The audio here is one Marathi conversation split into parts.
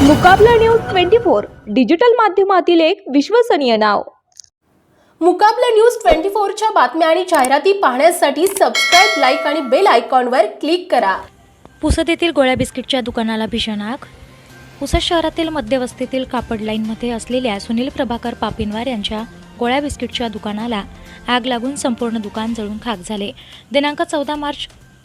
Mukabla news twenty four digital माध्यमातील एक विश्वसनीय नाव. मुकाबला न्यूज ट्वेंटी फोरच्या बातम्या आणि जाहिराती पाहण्यासाठी सबस्क्राईब लाईक आणि बेल आयकॉनवर क्लिक करा. पुसद येथील गोळ्या बिस्किटच्या दुकानाला भीषण आग. पुसद शहरातील मध्यवस्तीतील कापड लाईनमध्ये असलेल्या सुनील प्रभाकर पापिनवार यांच्या गोळ्या बिस्किटच्या दुकानाला आग लागून संपूर्ण दुकान जळून खाक झाले. दिनांक चौदा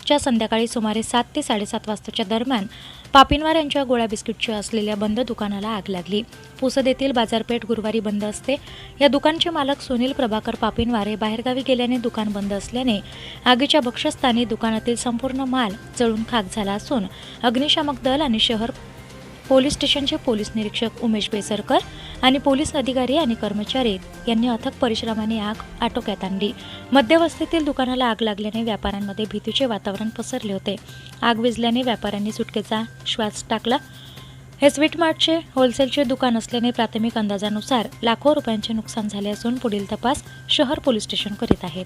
च्या संध्याकाळी सुमारे सात ते साडेसात वाजताच्या दरम्यान पापिनवार यांच्या गोळ्या बिस्किटच्या असलेल्या बंद दुकानाला आग लागली. पुसद येथील बाजारपेठ गुरुवारी बंद असते. या दुकानचे मालक सुनील प्रभाकर पापिनवार हे बाहेरगावी गेल्याने दुकान बंद असल्याने आगीच्या भक्षस्थानी दुकानातील संपूर्ण माल जळून खाक झाला असून अग्निशामक दल आणि शहर पोलीस स्टेशनचे पोलीस निरीक्षक उमेश बेसरकर आणि पोलीस अधिकारी आणि कर्मचारी यांनी अथक परिश्रमाने आग आटोक्यात आणली. मध्यवस्तीतील दुकानाला आग लागल्याने व्यापाऱ्यांमध्ये भीतीचे वातावरण पसरले होते. आग विजल्याने व्यापाऱ्यांनी सुटकेचा श्वास टाकला. हे स्वीट मार्टचे होलसेलचे दुकान असल्याने प्राथमिक अंदाजानुसार लाखो रुपयांचे नुकसान झाले असून पुढील तपास शहर पोलीस स्टेशन करीत आहेत.